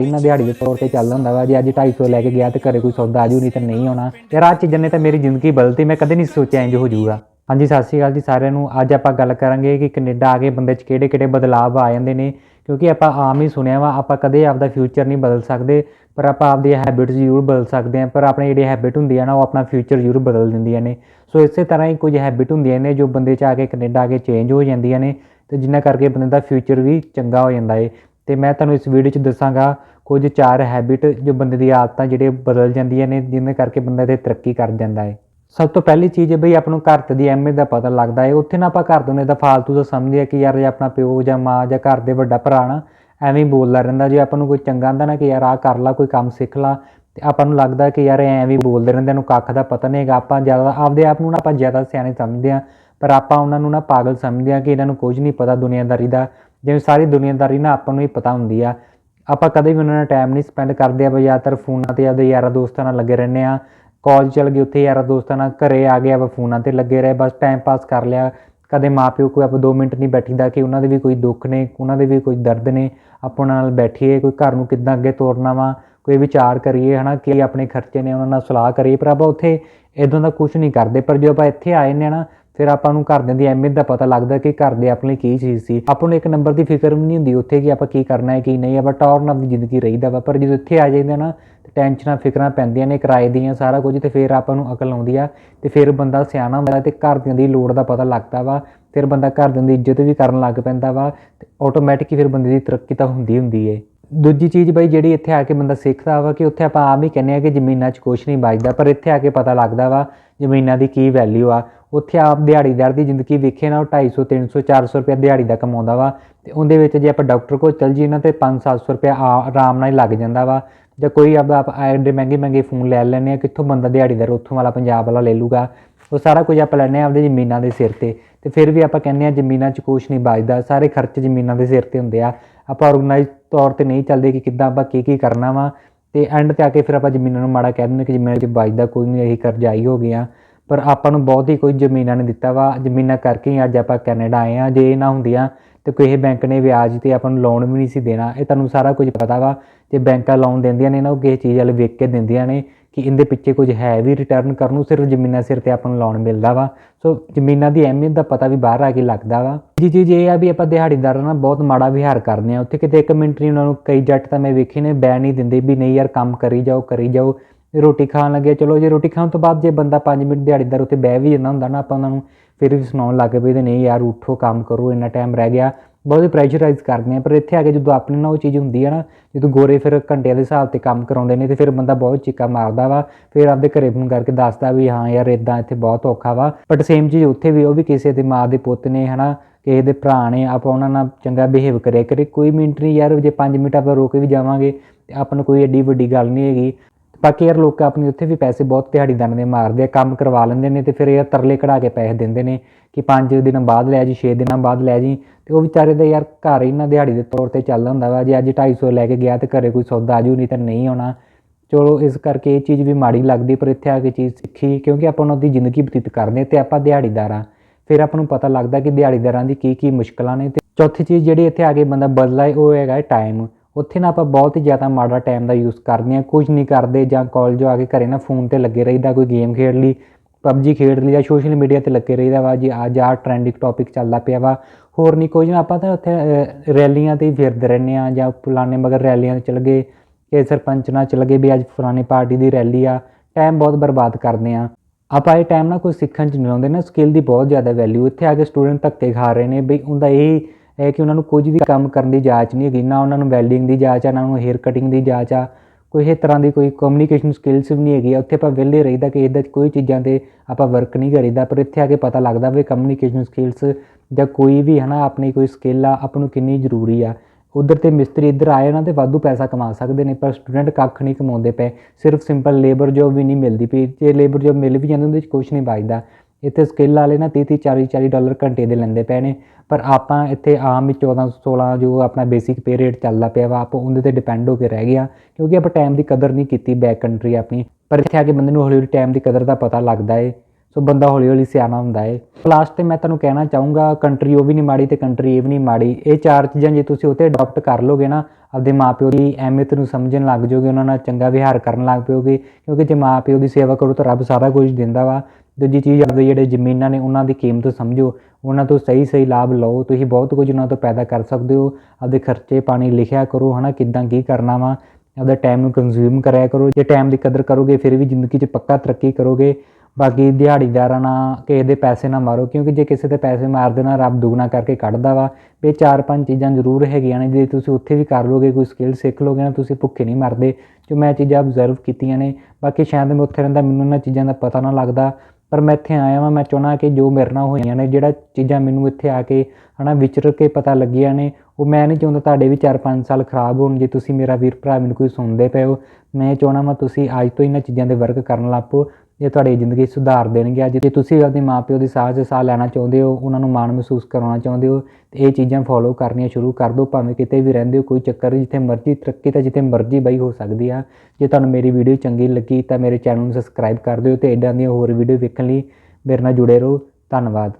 ਇਹਨਾਂ ਦਿਹਾੜੀ ਦੇ ਤੌਰ ਤੇ ਚੱਲ ਹੁੰਦਾ ਵਾ, ਜੇ ਅੱਜ 250 ਲੈ ਕੇ ਗਿਆ ਤੇ ਘਰੇ ਕੋਈ ਸੌਦਾ ਆਜੂ ਨਹੀਂ ਤਾਂ ਨਹੀਂ ਆਉਣਾ। ਯਾਰ, ਆਹ ਚੀਜ਼ਾਂ ਨੇ ਤਾਂ ਮੇਰੀ ਜ਼ਿੰਦਗੀ ਬਦਲਤੀ, ਮੈਂ ਕਦੇ ਨਹੀਂ ਸੋਚਿਆ ਇੰਜ ਹੋ ਜਾਊਗਾ ਹਾਂਜੀ, ਸਤਿ ਸ਼੍ਰੀ ਅਕਾਲ ਜੀ ਸਾਰਿਆਂ ਨੂੰ। ਅੱਜ ਆਪਾਂ ਗੱਲ ਕਰਾਂਗੇ ਕਿ ਕੈਨੇਡਾ ਆ ਕੇ ਬੰਦੇ 'ਚ ਕਿਹੜੇ ਕਿਹੜੇ ਬਦਲਾਅ ਆ ਜਾਂਦੇ ਨੇ, ਕਿਉਂਕਿ ਆਪਾਂ ਆਮ ਹੀ ਸੁਣਿਆ ਵਾ, ਆਪਾਂ ਕਦੇ ਆਪਦਾ ਫਿਊਚਰ ਨਹੀਂ ਬਦਲ ਸਕਦੇ, ਪਰ ਆਪਾਂ ਆਪਦੀ ਹੈਬਿਟਸ ਜ਼ਰੂਰ ਬਦਲ ਸਕਦੇ ਹਾਂ, ਪਰ ਆਪਣੇ ਜਿਹੜੇ ਹੈਬਿਟ ਹੁੰਦੀ ਆ ਨਾ, ਉਹ ਆਪਣਾ ਫਿਊਚਰ ਜ਼ਰੂਰ ਬਦਲ ਦਿੰਦੀਆਂ ਨੇ। ਸੋ ਇਸੇ ਤਰ੍ਹਾਂ ਹੀ ਕੁਝ ਹੈਬਿਟ ਹੁੰਦੀਆਂ ਨੇ, ਜੋ ਬੰਦੇ 'ਚ ਆ ਕੇ ਕੈਨੇਡਾ ਆ ਕੇ ਚੇਂਜ ਹੋ ਜਾਂਦੀਆਂ ਨੇ, ਤੇ ਜਿਨ੍ਹਾਂ ਕਰਕੇ ਬੰਦੇ ਦਾ ਫਿਊਚਰ ਵੀ ਚੰਗਾ ਹੋ ਜਾਂਦਾ ਏ। ਤੇ ਮੈਂ ਤੁਹਾਨੂੰ ਇਸ ਵੀਡੀਓ 'ਚ ਦੱਸਾਂਗਾ ਕੁਝ ਚਾਰ ਹੈਬਿਟ ਜੋ ਬੰਦੇ ਦੀ ਆਦਤਾਂ ਜਿਹੜੇ ਬਦਲ ਜਾਂਦੀਆਂ ਨੇ ਜਿਨ੍ਹਾਂ ਕਰਕੇ ਬੰਦਾ ਤੇ ਤਰੱਕੀ ਕਰ ਜਾਂਦਾ ਹੈ। ਸਭ ਤੋਂ ਪਹਿਲੀ ਚੀਜ਼ ਹੈ ਬਈ ਆਪਾਂ ਨੂੰ ਘਰ ਦੀ ਅਹਿਮੀਅਤ ਦਾ ਪਤਾ ਲੱਗਦਾ ਹੈ। ਉੱਥੇ ਨਾ ਆਪਾਂ ਘਰ ਤੋਂ ਨੇ ਫਾਲਤੂ ਦਾ ਸਮਝਦੇ ਆ ਕਿ ਯਾਰ ਜੇ ਆਪਣਾ ਪਿਓ ਜਾਂ ਮਾਂ ਜਾਂ ਘਰ ਦੇ ਵੱਡਾ ਭਰਾ ਨਾ ਐਵੇਂ ਹੀ ਬੋਲਦਾ ਰਹਿੰਦਾ। ਜੇ ਆਪਾਂ ਨੂੰ ਕੋਈ ਚੰਗਾ ਆਂਦਾ ਨਾ ਕਿ ਯਾਰ ਆਹ ਕਰ ਲਾ, ਕੋਈ ਕੰਮ ਸਿੱਖ ਲਾ, ਤੇ ਆਪਾਂ ਨੂੰ ਲੱਗਦਾ ਕਿ ਯਾਰ ਐਵੇਂ ਬੋਲਦੇ ਰਹਿੰਦੇ ਨੂੰ ਕੱਖ ਦਾ ਪਤਾ ਨਹੀਂ ਹੈਗਾ। ਆਪਾਂ ਜ਼ਿਆਦਾ ਆਪਦੇ ਆਪ ਨੂੰ ਨਾ ਆਪਾਂ ਜ਼ਿਆਦਾ ਸਿਆਣੇ ਸਮਝਦੇ ਆ, ਪਰ ਆਪਾਂ ਉਹਨਾਂ ਨੂੰ ਨਾ ਪਾਗਲ ਸਮਝਦੇ ਆ ਕਿ ਇਹਨਾਂ ਨੂੰ ਕੁਝ ਨਹੀਂ ਪਤਾ ਦੁਨੀਆਦਾਰੀ ਦਾ। ਜਿਵੇਂ ਸਾਰੀ ਦੁਨੀਆਦਾਰੀ ਨਾ ਆਪਾਂ ਨੂੰ ਹੀ ਪਤਾ ਹੁੰਦੀ ਆ। ਆਪਾਂ ਕਦੇ ਵੀ ਉਹਨਾਂ ਨਾਲ ਟਾਈਮ ਨਹੀਂ ਸਪੈਂਡ ਕਰਦੇ ਆ ਜ਼ਿਆਦਾਤਰ ਫੋਨਾਂ ਤੇ ਆਪਦੇ ਯਾਰਾਂ ਦੋਸਤਾਂ ਨਾਲ ਲੱਗੇ ਰਹਿੰਦੇ ਆ। ਕਾਲਜ ਚਲ ਗਏ, ਉੱਥੇ ਯਾਰਾਂ ਦੋਸਤਾਂ ਨਾਲ ਘਰੇ ਆ ਗਏ, ਆਪਾਂ ਫੋਨਾਂ ਤੇ ਲੱਗੇ ਰਹੇ, ਬਸ ਟਾਈਮ ਪਾਸ ਕਰ ਲਿਆ। ਕਦੇ ਮਾਪਿਓ ਕੋਈ ਆਪਾਂ 2 ਮਿੰਟ ਨਹੀਂ ਬੈਠੀਦਾ ਕਿ ਉਹਨਾਂ ਦੇ ਵੀ ਕੋਈ ਦੁੱਖ ਨੇ, ਉਹਨਾਂ ਦੇ ਵੀ ਕੋਈ ਦਰਦ ਨੇ। ਆਪਾਂ ਉਹਨਾਂ ਨਾਲ ਬੈਠੀਏ, ਕੋਈ ਘਰ ਨੂੰ ਕਿੱਦਾਂ ਅੱਗੇ ਤੋਰਨਾ ਵਾ, ਕੋਈ ਵਿਚਾਰ ਕਰੀਏ, ਹਨਾ, ਕਿ ਆਪਣੇ ਖਰਚੇ ਨੇ, ਉਹਨਾਂ ਨਾਲ ਸਲਾਹ ਕਰੀਏ, ਪਰ ਆਪਾਂ ਉੱਥੇ ਇਦਾਂ ਦਾ ਕੁਝ ਨਹੀਂ ਕਰਦੇ। ਪਰ ਜਦੋਂ ਆਪਾਂ ਇੱਥੇ ਆਏ ਨੇ ਨਾ ਫਿਰ ਆਪਾਂ ਨੂੰ ਘਰਦਿਆਂ ਦੀ ਅਹਿਮੀਅਤ ਦਾ ਪਤਾ ਲੱਗਦਾ ਕਿ ਘਰ ਦੇ ਆਪਣੇ ਲਈ ਕੀ ਚੀਜ਼ ਸੀ। ਆਪਾਂ ਨੂੰ ਇੱਕ ਨੰਬਰ ਦੀ ਫਿਕਰ ਵੀ ਨਹੀਂ ਹੁੰਦੀ ਉੱਥੇ ਕਿ ਆਪਾਂ ਕੀ ਕਰਨਾ ਹੈ, ਕੀ ਨਹੀਂ। ਆਪਾਂ ਟੌਰ ਨਾਲ ਆਪਣੀ ਜ਼ਿੰਦਗੀ ਰਹੀਦਾ ਵਾ, ਪਰ ਜਦੋਂ ਇੱਥੇ ਆ ਜਾਂਦੇ ਨਾ, ਤੇ ਟੈਨਸ਼ਨਾਂ, ਫਿਕਰਾਂ ਪੈਂਦੀਆਂ ਨੇ, ਕਿਰਾਏ ਦੀਆਂ ਸਾਰਾ ਕੁਝ, ਤੇ ਫਿਰ ਆਪਾਂ ਨੂੰ ਅਕਲ ਆਉਂਦੀ ਆ, ਤੇ ਫਿਰ ਬੰਦਾ ਸਿਆਣਾ ਹੁੰਦਾ ਤੇ ਘਰਦਿਆਂ ਦੀ ਲੋੜ ਦਾ ਪਤਾ ਲੱਗਦਾ ਵਾ। ਫਿਰ ਬੰਦਾ ਘਰਦਿਆਂ ਦੀ ਇੱਜ਼ਤ ਵੀ ਕਰਨ ਲੱਗ ਪੈਂਦਾ ਵਾ, ਤੇ ਆਟੋਮੈਟਿਕ ਹੀ ਫਿਰ ਬੰਦੇ ਦੀ ਤਰੱਕੀ ਤਾਂ ਹੁੰਦੀ ਹੁੰਦੀ ਏ। ਦੂਜੀ ਚੀਜ਼ ਬਈ ਜਿਹੜੀ ਇੱਥੇ ਆ ਕੇ ਬੰਦਾ ਸਿੱਖਦਾ ਵਾ ਕਿ ਉੱਥੇ ਆਪਾਂ ਆਮ ਹੀ ਕਹਿੰਦੇ ਆ ਕਿ ਜ਼ਮੀਨਾਂ 'ਚ ਕੁਛ ਨਹੀਂ ਬਚਦਾ, ਪਰ ਇੱਥੇ ਆ ਕੇ ਪਤਾ ਲੱਗਦਾ ਵਾ ਜ਼ਮੀਨਾਂ ਦੀ ਕੀ ਵੈਲਿਊ ਆ। ਉੱਥੇ ਆਪ ਦਿਹਾੜੀਦਾਰ ਦੀ ਜ਼ਿੰਦਗੀ ਵੇਖੇ ਨਾ ਉਹ 250 300 400 ਰੁਪਏ ਦਿਹਾੜੀ ਦਾ ਕਮਾਉਂਦਾ ਵਾ। ਤੇ ਉਹਦੇ ਵਿੱਚ ਜੇ ਆਪਾਂ ਡਾਕਟਰ ਕੋਲ ਚੱਲ ਜੀ ਨਾ ਤੇ 5-700 ਰੁਪਏ ਆਰਾਮ ਨਾਲ ਲੱਗ ਜਾਂਦਾ ਵਾ। ਜਾਂ ਕੋਈ ਆਪਦਾ ਆਪ ਐਡੇ ਮਹਿੰਗੇ ਮਹਿੰਗੇ ਫੋਨ ਲੈ ਲੈਣੇ ਆ, ਕਿੱਥੋਂ ਬੰਦਾ ਦਿਹਾੜੀਦਾਰ ਉੱਥੋਂ ਵਾਲਾ ਪੰਜਾਬ ਵਾਲਾ ਲੈ ਲੂਗਾ। ਉਹ ਸਾਰਾ ਕੁਝ ਆਪਾਂ ਲੈਣੇ ਆ ਆਪਦੇ ਜ਼ਮੀਨਾਂ ਦੇ ਸਿਰ ਤੇ। ਤੇ ਫਿਰ ਵੀ ਆਪਾਂ ਕਹਿੰਦੇ ਆ ਜ਼ਮੀਨਾਂ 'ਚ ਕੁਛ ਨਹੀਂ ਬਚਦਾ, ਸਾਰੇ ਖਰਚ ਜ਼ਮੀਨਾਂ ਦੇ ਸਿਰ ਤੇ ਹੁੰਦੇ ਆ। ਆਪਾਂ ਆਰਗੇਨਾਈਜ਼ ਤੌਰ ਤੇ ਨਹੀਂ ਚੱਲਦੇ ਕਿ ਕਿੱਦਾਂ ਆਪਾਂ ਕੀ ਕੀ ਕਰਨਾ ਵਾ। ਤੇ ਐਂਡ ਤੇ ਆ ਕੇ ਫਿਰ ਆਪਾਂ ਜ਼ਮੀਨਾਂ ਨੂੰ ਮਾੜਾ ਕਹਿ ਦਿੰਦੇ ਕਿ ਜ਼ਮੀਨਾਂ 'ਚ ਬਚਦਾ ਕੋਈ ਨਹੀਂ ਇਹੀ ਕਰਜ਼ਾਈ ਹੋ ਗਿਆ ਪਰ ਆਪਾਂ ਨੂੰ ਬਹੁਤ ਹੀ ਕੁਝ ਜ਼ਮੀਨਾਂ ਨੇ ਦਿੱਤਾ ਵਾ। ਜ਼ਮੀਨਾਂ ਕਰਕੇ ਹੀ ਅੱਜ ਆਪਾਂ ਕੈਨੇਡਾ ਆਏ ਆ ਜੇ ਇਹ ਨਾ ਹੁੰਦੀਆਂ ਤੇ ਕੋਈ ਬੈਂਕ ਨੇ ਵਿਆਜ ਤੇ ਆਪਾਂ ਨੂੰ ਲੋਨ ਵੀ ਨਹੀਂ ਸੀ ਦੇਣਾ। ਇਹ ਤੁਹਾਨੂੰ ਸਾਰਾ ਕੁਝ ਪਤਾ ਵਾ। ਜੇ ਬੈਂਕਾਂ ਲੋਨ ਦਿੰਦੀਆਂ ਨੇ ਨਾ, ਉਹ ਕਿਸੇ ਚੀਜ਼ ਵਾਲੇ ਵੇਖ ਕੇ ਦਿੰਦੀਆਂ ਨੇ ਕਿ ਇਹਦੇ ਪਿੱਛੇ ਕੁਝ ਹੈ ਵੀ ਰਿਟਰਨ ਕਰਨ ਨੂੰ, ਸਿਰਫ ਜ਼ਮੀਨਾਂ ਸਿਰ ਤੇ ਆਪਾਂ ਨੂੰ ਲੋਨ ਮਿਲਦਾ ਵਾ। ਸੋ ਜ਼ਮੀਨਾਂ ਦੀ ਅਹਿਮੀਅਤ ਦਾ ਪਤਾ ਵੀ ਬਾਹਰ ਆ ਕੇ ਲੱਗਦਾ ਵਾ। ਜੀ ਚੀਜ਼ ਇਹ ਆ ਵੀ ਆਪਾਂ ਦਿਹਾੜੀਦਾਰਾਂ ਨਾਲ ਬਹੁਤ ਮਾੜਾ ਵਿਹਾਰ ਕਰਦੇ ਆ ਉੱਥੇ ਕਿਤੇ ਇੱਕ ਮਿੰਟ ਨਹੀਂ, ਉਹਨਾਂ ਨੂੰ ਕਈ ਜੱਟ ਤਾਂ ਮੈਂ ਵੇਖੇ ਨੇ ਬੈ ਨਹੀਂ ਦਿੰਦੇ ਵੀ ਨਹੀਂ ਯਾਰ, ਕੰਮ ਕਰੀ ਜਾਓ ਕਰੀ ਜਾਓ। ਰੋਟੀ ਖਾਣ ਲੱਗੇ, ਚਲੋ ਜੇ ਰੋਟੀ ਖਾਣ ਤੋਂ ਬਾਅਦ ਜੇ ਬੰਦਾ 5 ਮਿੰਟ ਦਿਹਾੜੀਦਾਰ ਉੱਥੇ ਬਹਿ ਵੀ ਜਾਂਦਾ ਹੁੰਦਾ ਨਾ, ਆਪਾਂ ਉਹਨਾਂ ਨੂੰ ਫਿਰ ਵੀ ਸੁਣਾਉਣ ਲੱਗ ਪਏ ਤੇ ਨਹੀਂ ਯਾਰ ਉੱਠੋ, ਕੰਮ ਕਰੋ, ਇੰਨਾ ਟਾਈਮ ਰਹਿ ਗਿਆ। ਬਹੁਤ ਹੀ ਪ੍ਰੈਸ਼ਰਾਈਜ਼ ਕਰਦੇ ਆ ਪਰ ਇੱਥੇ ਆ ਕੇ ਜਦੋਂ ਆਪਣੇ ਨਾਲ ਉਹ ਚੀਜ਼ ਹੁੰਦੀ ਹੈ ਨਾ, ਜਦੋਂ ਗੋਰੇ ਫਿਰ ਘੰਟਿਆਂ ਦੇ ਹਿਸਾਬ ਤੇ ਕੰਮ ਕਰਾਉਂਦੇ ਨੇ ਤੇ ਫਿਰ ਬੰਦਾ ਬਹੁਤ ਚਿੱਕਾ ਮਾਰਦਾ ਵਾ, ਫਿਰ ਆਪਦੇ ਘਰੇ ਫੋਨ ਕਰਕੇ ਦੱਸਦਾ ਵੀ ਹਾਂ ਯਾਰ ਇਦਾਂ ਇੱਥੇ ਬਹੁਤ ਔਖਾ ਵਾ। ਬਟ ਸੇਮ ਚੀਜ਼ ਉੱਥੇ ਵੀ, ਉਹ ਵੀ ਕਿਸੇ ਦੇ ਮਾਂ ਦੇ ਪੁੱਤ ਨੇ, ਹਨਾ, ਕਿਸੇ ਦੇ ਭਰਾ ਨੇ, ਆਪਾਂ ਉਹਨਾਂ ਨਾਲ ਚੰਗਾ ਬਿਹੇਵ ਕਰਿਆ ਕਰੇ। ਕੋਈ ਮਿੰਟ ਨਹੀਂ ਯਾਰ, ਜੇ 5 ਮਿੰਟ ਆਪਾਂ ਰੋ ਕੇ ਵੀ ਜਾਵਾਂਗੇ, ਤੇ ਆਪਾਂ ਨੂੰ ਕੋਈ ਐਡੀ ਵੱਡੀ ਗੱਲ ਨਹੀਂ ਹੈਗੀ। ਬਾਕੀ ਯਾਰ ਲੋਕ ਆਪਣੇ ਉੱਥੇ ਵੀ ਪੈਸੇ ਬਹੁਤ ਦਿਹਾੜੀਦਾਰਾਂ ਦੇ ਮਾਰਦੇ ਆ, ਕੰਮ ਕਰਵਾ ਲੈਂਦੇ ਨੇ ਤੇ ਫਿਰ ਇਹ ਤਰਲੇ ਕਢਾ ਕੇ ਪੈਸੇ ਦਿੰਦੇ ਨੇ ਕਿ 5 ਦਿਨਾਂ ਬਾਅਦ ਲੈ ਜੀ 6 ਦਿਨਾਂ ਬਾਅਦ ਲੈ ਜੀ ਤੇ ਉਹ ਵਿਚਾਰੇ ਦਾ ਯਾਰ ਘਰ ਹੀ ਨਾ ਦਿਹਾੜੀ ਦੇ ਤੌਰ ਤੇ ਚੱਲਦਾ ਹੁੰਦਾ ਵਾ, ਜੇ ਅੱਜ 250 ਲੈ ਕੇ ਗਿਆ ਤੇ ਘਰੇ ਕੋਈ ਸੌਦਾ ਆਜੂ ਨਹੀਂ ਤਾਂ ਨਹੀਂ ਆਉਣਾ। ਚਲੋ ਇਸ ਕਰਕੇ ਇਹ ਚੀਜ਼ ਵੀ ਮਾੜੀ ਲੱਗਦੀ, ਪਰ ਇੱਥੇ ਆ ਕੇ ਚੀਜ਼ ਸਿੱਖੀ, ਕਿਉਂਕਿ ਆਪਾਂ ਉਹਨਾਂ ਦੀ ਜ਼ਿੰਦਗੀ ਬਤੀਤ ਕਰਦੇ ਤੇ ਆਪਾਂ ਦਿਹਾੜੀਦਾਰ। ਆ ਫਿਰ ਆਪਾਂ ਨੂੰ ਪਤਾ ਲੱਗਦਾ ਕਿ ਦਿਹਾੜੀਦਾਰਾਂ ਦੀ ਕੀ ਕੀ ਮੁਸ਼ਕਲਾਂ ਨੇ ਤੇ ਚੌਥੀ ਚੀਜ਼ ਜਿਹੜੀ ਇੱਥੇ ਆ ਕੇ ਬੰਦਾ ਬਦਲਾ ਉਹ ਹੈਗਾ ਟਾਈਮ ਉੱਥੇ ਨਾ ਆਪਾਂ ਬਹੁਤ ਹੀ ਜ਼ਿਆਦਾ ਮਾੜਾ ਟਾਈਮ ਦਾ ਯੂਜ਼ ਕਰਦੇ ਆ ਕੁਝ ਨਹੀਂ ਕਰਦੇ ਜਾਂ ਕਾਲਜ ਆ ਕੇ ਘਰੇ ਨਾ ਫੋਨ ਤੇ ਲੱਗੇ ਰਹੀਦਾ, ਕੋਈ ਗੇਮ ਖੇਡ ਲਈ, ਪਬਜੀ ਖੇਡ ਲਈ ਜਾਂ ਸੋਸ਼ਲ ਮੀਡੀਆ ਤੇ ਲੱਗੇ ਰਹੀਦਾ ਵਾ, ਜੀ ਅੱਜ ਆ ਟ੍ਰੈਂਡਿੰਗ ਟੌਪਿਕ ਚੱਲਦਾ ਪਿਆ ਵਾ, ਹੋਰ ਨਹੀਂ ਕੁਝ ਨਾ, ਆਪਾਂ ਤਾਂ ਉੱਥੇ ਰੈਲੀਆਂ ਤੇ ਫਿਰਦੇ ਰਹਿੰਦੇ ਆ ਜਾਂ ਫਲਾਣੇ ਮਗਰ ਰੈਲੀਆਂ ਤੇ ਚਲ ਗਏ ਕਿ ਸਰਪੰਚ ਨਾਲ ਚਲ ਗਏ ਵੀ ਅੱਜ ਫਲਾਣੇ ਪਾਰਟੀ ਦੀ ਰੈਲੀ ਆ ਟਾਈਮ ਬਹੁਤ ਬਰਬਾਦ ਕਰਦੇ ਆ ਆਪਾਂ ਇਹ ਟਾਈਮ ਨਾ ਕੋਈ ਸਿੱਖਣ ਚ ਨਹੀਂ ਲਾਉਂਦੇ ਨਾ ਸਕਿੱਲ ਦੀ ਬਹੁਤ ਜ਼ਿਆਦਾ ਵੈਲਿਊ ਇੱਥੇ ਆ ਕੇ ਸਟੂਡੈਂਟ ਧੱਕੇ ਖਾ ਰਹੇ ਨੇ ਬਈ ਉਹਦਾ ਇਹ ਹੈ ਕਿ ਉਹਨਾਂ ਨੂੰ ਕੁਝ ਵੀ ਕੰਮ ਕਰਨ ਦੀ ਜਾਂਚ ਨਹੀਂ ਹੈਗੀ, ਨਾ ਉਹਨਾਂ ਨੂੰ ਵੈਲਡਿੰਗ ਦੀ ਜਾਂਚ ਆ, ਨਾ ਉਹਨਾਂ ਨੂੰ ਹੇਅਰ ਕਟਿੰਗ ਦੀ ਜਾਂਚ ਆ। ਕੋਈ ਇਹ ਤਰ੍ਹਾਂ ਦੀ ਕੋਈ ਕਮਿਊਨੀਕੇਸ਼ਨ ਸਕਿੱਲਸ ਵੀ ਨਹੀਂ ਹੈਗੀ। ਉੱਥੇ ਆਪਾਂ ਵਿਹਲੇ ਰਹੀਦਾ ਕਿ ਇਹਦਾ ਕੋਈ ਚੀਜ਼ਾਂ ਤੇ ਆਪਾਂ ਵਰਕ ਨਹੀਂ ਕਰੀਦਾ, ਪਰ ਇੱਥੇ ਆ ਕੇ ਪਤਾ ਲੱਗਦਾ ਵੀ ਕਮਿਊਨੀਕੇਸ਼ਨ ਸਕਿੱਲਸ ਜਾਂ ਕੋਈ ਵੀ ਹਨਾ, ਆਪਣੀ ਕੋਈ ਸਕਿੱਲ ਆ, ਆਪ ਨੂੰ ਕਿੰਨੀ ਜ਼ਰੂਰੀ ਆ। ਉਧਰ ਤੇ ਮਿਸਤਰੀ ਇੱਧਰ ਆਏ ਨਾ ਤੇ ਵਾਧੂ ਪੈਸਾ ਕਮਾ ਸਕਦੇ ਨੇ, ਪਰ ਸਟੂਡੈਂਟ ਕੱਖ ਨਹੀਂ ਕਮਾਉਂਦੇ ਪਏ। ਸਿਰਫ ਸਿੰਪਲ ਲੇਬਰ ਜੋਬ ਵੀ ਨਹੀਂ ਮਿਲਦੀ ਪਈ। ਜੇ ਲੇਬਰ ਜੋਬ ਮਿਲ ਵੀ ਜਾਂਦੀ, ਉਹਦੇ ਵਿੱਚ ਕੁਝ ਨਹੀਂ ਬਚਦਾ। ਇੱਥੇ ਸਕਿੱਲ ਵਾਲੇ ਨਾ 30 30 40 40 ਡਾਲਰ ਘੰਟੇ ਦੇ ਲੈਂਦੇ ਪਏ ਨੇ। ਪਰ ਆਪਾਂ ਇੱਥੇ ਆਮ ਹੀ 14 16 ਜੋ ਆਪਣਾ ਬੇਸਿਕ ਪੇ ਰੇਟ ਚੱਲਦਾ ਪਿਆ ਵਾ, ਆਪਾਂ ਉਹਦੇ ਤੇ ਡਿਪੈਂਡ ਹੋ ਕੇ ਰਹਿ ਗਿਆ ਕਿਉਂਕਿ ਆਪਾਂ ਟਾਈਮ ਦੀ ਕਦਰ ਨਹੀਂ ਕੀਤੀ ਬੈਕ ਕੰਟਰੀ ਆਪਣੀ। ਪਰ ਇੱਥੇ ਆ ਕੇ ਬੰਦੇ ਨੂੰ ਹੌਲੀ ਹੌਲੀ ਟਾਈਮ ਦੀ ਕਦਰ ਦਾ ਪਤਾ ਲੱਗਦਾ ਏ। ਸੋ ਬੰਦਾ ਹੌਲੀ ਹੌਲੀ ਸਿਆਣਾ ਹੁੰਦਾ ਹੈ ਲਾਸਟ ਤੇ ਮੈਂ ਤੁਹਾਨੂੰ ਕਹਿਣਾ ਚਾਹੂੰਗਾ ਕੰਟਰੀ ਉਹ ਵੀ ਨਹੀਂ ਮਾੜੀ ਤੇ ਕੰਟਰੀ ਇਹ ਵੀ ਨਹੀਂ ਮਾੜੀ। ਇਹ ਚਾਰ ਚੀਜ਼ਾਂ ਜੇ ਤੁਸੀਂ ਉਤੇ ਅਡਾਪਟ ਕਰ ਲੋਗੇ ਨਾ, ਆਪਦੇ ਮਾਪਿਓ ਦੀ ਅਹਿਮੀਅਤ ਨੂੰ ਸਮਝਣ ਲੱਗ ਜਾਓਗੇ, ਉਹਨਾਂ ਨਾਲ ਚੰਗਾ ਵਿਹਾਰ ਕਰਨ ਲੱਗ ਪਿਓਗੇ, ਕਿਉਂਕਿ ਜੇ ਮਾਪਿਓ ਦੀ ਸੇਵਾ ਕਰੋ ਤਾਂ ਰੱਬ ਸਾਰਾ ਕੁਝ ਦਿੰਦਾ ਵਾ। ਦੂਜੀ ਚੀਜ਼, ਆਪਦੇ ਜਿਹੜੇ ਜ਼ਮੀਨਾਂ ਨੇ, ਉਹਨਾਂ ਦੀ ਕੀਮਤ ਸਮਝੋ। ਉਹਨਾਂ ਤੋਂ ਸਹੀ ਸਹੀ ਲਾਭ ਲਓ, ਤੁਸੀਂ ਬਹੁਤ ਕੁਝ ਉਹਨਾਂ ਤੋਂ ਪੈਦਾ ਕਰ ਸਕਦੇ ਹੋ। ਆਪਦੇ ਖਰਚੇ ਪਾਣੀ ਲਿਖਿਆ ਕਰੋ, ਹਨਾ, ਕਿੱਦਾਂ ਕੀ ਕਰਨਾ ਵਾ। ਆਪਦਾ ਟਾਈਮ ਨੂੰ ਕੰਜ਼ਿਊਮ ਕਰਿਆ ਕਰੋ। ਜੇ ਟਾਈਮ ਦੀ ਕਦਰ ਕਰੋਗੇ, ਫਿਰ ਵੀ ਜ਼ਿੰਦਗੀ 'ਚ ਪੱਕਾ ਤਰੱਕੀ ਕਰੋਗੇ। ਬਾਕੀ ਦਿਹਾੜੀਦਾਰਾਂ ਨਾਲ ਕਿਸੇ ਦੇ ਪੈਸੇ ਨਾ ਮਾਰੋ, ਕਿਉਂਕਿ ਜੇ ਕਿਸੇ ਦੇ ਪੈਸੇ ਮਾਰ ਦੇਣਾ, ਰੱਬ ਦੁਗਣਾ ਕਰਕੇ ਕੱਢਦਾ ਵਾ, ਵੀ ਚਾਰ ਪੰਜ ਚੀਜ਼ਾਂ ਜ਼ਰੂਰ ਹੈਗੀਆਂ ਨੇ, ਜੇ ਤੁਸੀਂ ਉੱਥੇ ਵੀ ਕਰ ਲੋਗੇ ਕੋਈ ਸਕਿੱਲ ਸਿੱਖ ਲੋਗੇ ਨਾ, ਤੁਸੀਂ ਭੁੱਖੇ ਨਹੀਂ ਮਰਦੇ, ਜੋ ਮੈਂ ਚੀਜ਼ਾਂ ਅਬਜ਼ਰਵ ਕੀਤੀਆਂ ਨੇ, ਬਾਕੀ ਸ਼ਾਇਦ ਮੈਂ ਉੱਥੇ ਰਹਿੰਦਾ, ਮੈਨੂੰ ਇਹਨਾਂ ਚੀਜ਼ਾਂ ਦਾ ਪਤਾ ਨਾ ਲੱਗਦਾ, ਪਰ ਮੈਂ ਇੱਥੇ ਆਇਆ ਵਾਂ, ਮੈਂ ਚਾਹੁੰਦਾ ਕਿ ਜੋ ਮੇਰੇ ਨਾਲ ਹੋਈਆਂ ਨੇ, ਜਿਹੜਾ ਚੀਜ਼ਾਂ ਮੈਨੂੰ ਇੱਥੇ ਆ ਕੇ, ਹਨਾ, ਵਿਚਰ ਕੇ ਪਤਾ ਲੱਗੀਆਂ ਨੇ, ਉਹ ਮੈਂ ਨਹੀਂ ਚਾਹੁੰਦਾ ਤੁਹਾਡੇ ਵੀ 4-5 ਸਾਲ ਖਰਾਬ ਹੋਣ, ਜੇ ਤੁਸੀਂ ਮੇਰਾ ਵੀਰ ਭਰਾ ਮੈਨੂੰ ਕੋਈ ਸੁਣਦੇ ਪਏ ਹੋ, ਮੈਂ ਚਾਹੁੰਦਾ ਮੈਂ ਤੁਸੀਂ ਅੱਜ ਤੋਂ ਇਹਨਾਂ ਚੀਜ਼ਾਂ ਦੇ ਵਰਕ ਕਰਨ ਲੱਗ ਪਓ ਇਹ ਤੁਹਾਡੀ ਜ਼ਿੰਦਗੀ ਸੁਧਾਰ ਦੇਣਗੇ ਅੱਜ, ਜੇ ਤੁਸੀਂ ਆਪਣੇ ਮਾਪਿਓ ਦੀ ਸਾਹ 'ਤੇ ਸਾਹ ਲੈਣਾ ਚਾਹੁੰਦੇ ਹੋ, ਉਹਨਾਂ ਨੂੰ ਮਾਣ ਮਹਿਸੂਸ ਕਰਾਉਣਾ ਚਾਹੁੰਦੇ ਹੋ, ਤੇ ਇਹ ਚੀਜ਼ਾਂ ਫੋਲੋ ਕਰਨੀਆਂ ਸ਼ੁਰੂ ਕਰ ਦਿਓ, ਭਾਵੇਂ ਕਿਤੇ ਵੀ ਰਹਿੰਦੇ ਹੋ, ਕੋਈ ਚੱਕਰ ਨਹੀਂ, ਜਿੱਥੇ ਮਰਜ਼ੀ ਤਰੱਕੀ ਤਾਂ ਜਿੱਥੇ ਮਰਜ਼ੀ ਬਈ ਹੋ ਸਕਦੀ ਆ। ਜੇ ਤੁਹਾਨੂੰ ਮੇਰੀ ਵੀਡੀਓ ਚੰਗੀ ਲੱਗੀ ਤਾਂ ਮੇਰੇ ਚੈਨਲ ਨੂੰ ਸਬਸਕ੍ਰਾਈਬ ਕਰ ਦਿਓ ਤੇ ਇਦਾਂ ਦੀਆਂ ਹੋਰ ਵੀਡੀਓ ਵੇਖਣ ਲਈ ਮੇਰੇ ਨਾਲ ਜੁੜੇ ਰਹੋ। ਧੰਨਵਾਦ।